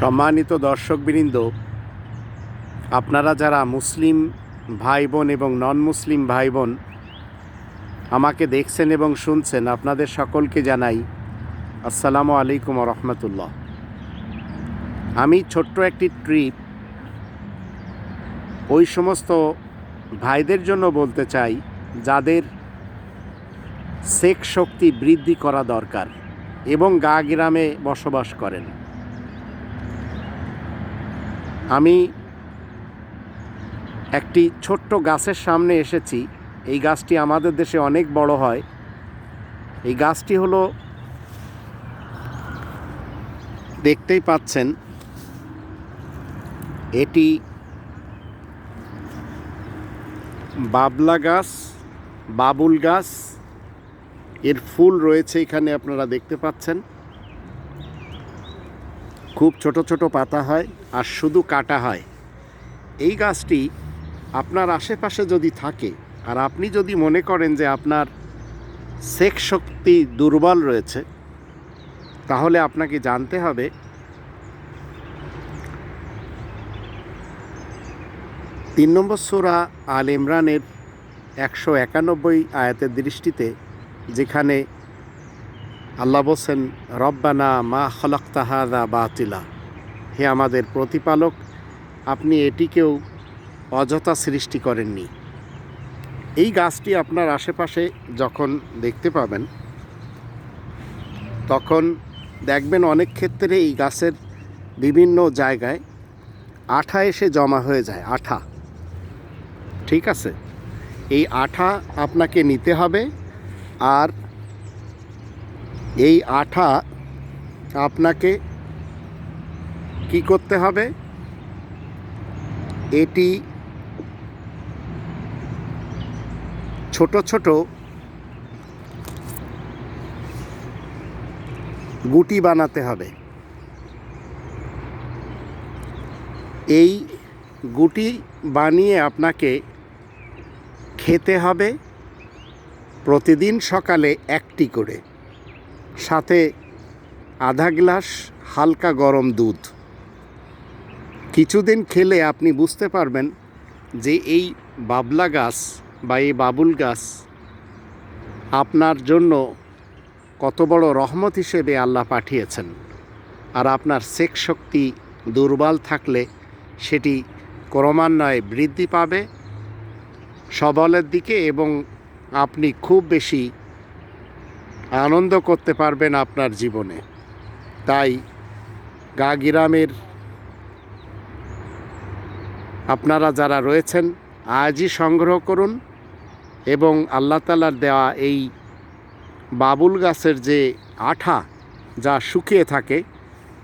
সম্মানিত দর্শকবৃন্দ, আপনারা যারা মুসলিম ভাই বোন এবং নন মুসলিম ভাই বোন আমাকে দেখছেন এবং শুনছেন, আপনাদের সকলকে জানাই আসসালামু আলাইকুম রহমতুল্লাহ। আমি ছোট্ট একটি ট্রিপ ওই সমস্ত ভাইদের জন্য বলতে চাই, যাদের সেক্স শক্তি বৃদ্ধি করা দরকার এবং গা গ্রামে বসবাস করেন। আমি একটি ছোট্ট গাছের সামনে এসেছি। এই গাছটি আমাদের দেশে অনেক বড় হয়। এই গাছটি হলো দেখতেই পাচ্ছেন, এটি বাবলা গাছ, বাবুল গাছ, এর ফুল রয়েছে এখানে আপনারা দেখতে পাচ্ছেন। খুব ছোট ছোট পাতা হয় আর শুধু কাটা হয়। এই গাছটি আপনার আশেপাশে যদি থাকে আর আপনি যদি মনে করেন যে আপনার সেক্স শক্তি দুর্বল রয়েছে, তাহলে আপনাকে জানতে হবে তিন নম্বর সোরা আল ইমরানের একশো একানব্বই আয়াতের দৃষ্টিতে যেখানে আল্লাহ বলছেন, রব্বানা মা খলক্তাহাদা বাতিলা। হে আমাদের প্রতিপালক, আপনি এটিকেও অযথা সৃষ্টি করেননি। এই গাছটি আপনার আশেপাশে যখন দেখতে পাবেন, তখন দেখবেন অনেক ক্ষেত্রে এই গাছের বিভিন্ন জায়গায় আঠা এসে জমা হয়ে যায়, আঠা। ঠিক আছে? এই আঠা আপনাকে নিতে হবে আর এই আঠা আপনাকে কি করতে হবে? এটি ছোট ছোট গুটি বানাতে হবে। এই গুটি বানিয়ে আপনাকে খেতে হবে প্রতিদিন সকালে একটি করে। সাথে আধা গ্লাস হালকা গরম দুধ। কিছুদিন খেলে আপনি বুঝতে পারবেন যে এই বাবলা গাছ বা এই বাবুল গাছ আপনার জন্য কত বড় রহমত হিসেবে আল্লাহ পাঠিয়েছেন। আর আপনার সেক্স শক্তি দুর্বল থাকলে সেটি ক্রমান্বয়ে বৃদ্ধি পাবে, সবলের দিকে এবং আপনি খুব বেশি আনন্দ করতে পারবেন আপনার জীবনে। তাই গা গ্রামের আপনারা যারা রয়েছেন, আজই সংগ্রহ করুন এবং আল্লাহ তালার দেওয়া এই বাবুল গাছের যে আঠা যা শুকিয়ে থাকে,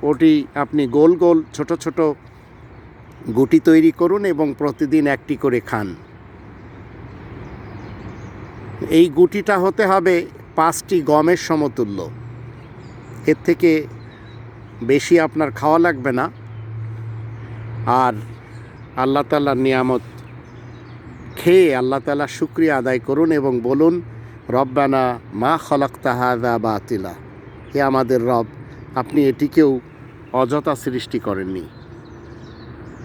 ওটি আপনি গোল গোল ছোট ছোট গুটি তৈরি করুন এবং প্রতিদিন একটি করে খান। এই গুটিটা হতে হবে পাঁচটি গমের সমতুল্য। এর থেকে বেশি আপনার খাওয়া লাগবে না। আর আল্লাহ তাল্লার নিয়ামত খেয়ে আল্লাহ তালা শুক্রিয়া আদায় করুন এবং বলুন, রব্বানা মা খলক তাহাদা বাতিলা। হে আমাদের রব, আপনি এটিকেও অযথা সৃষ্টি করেননি।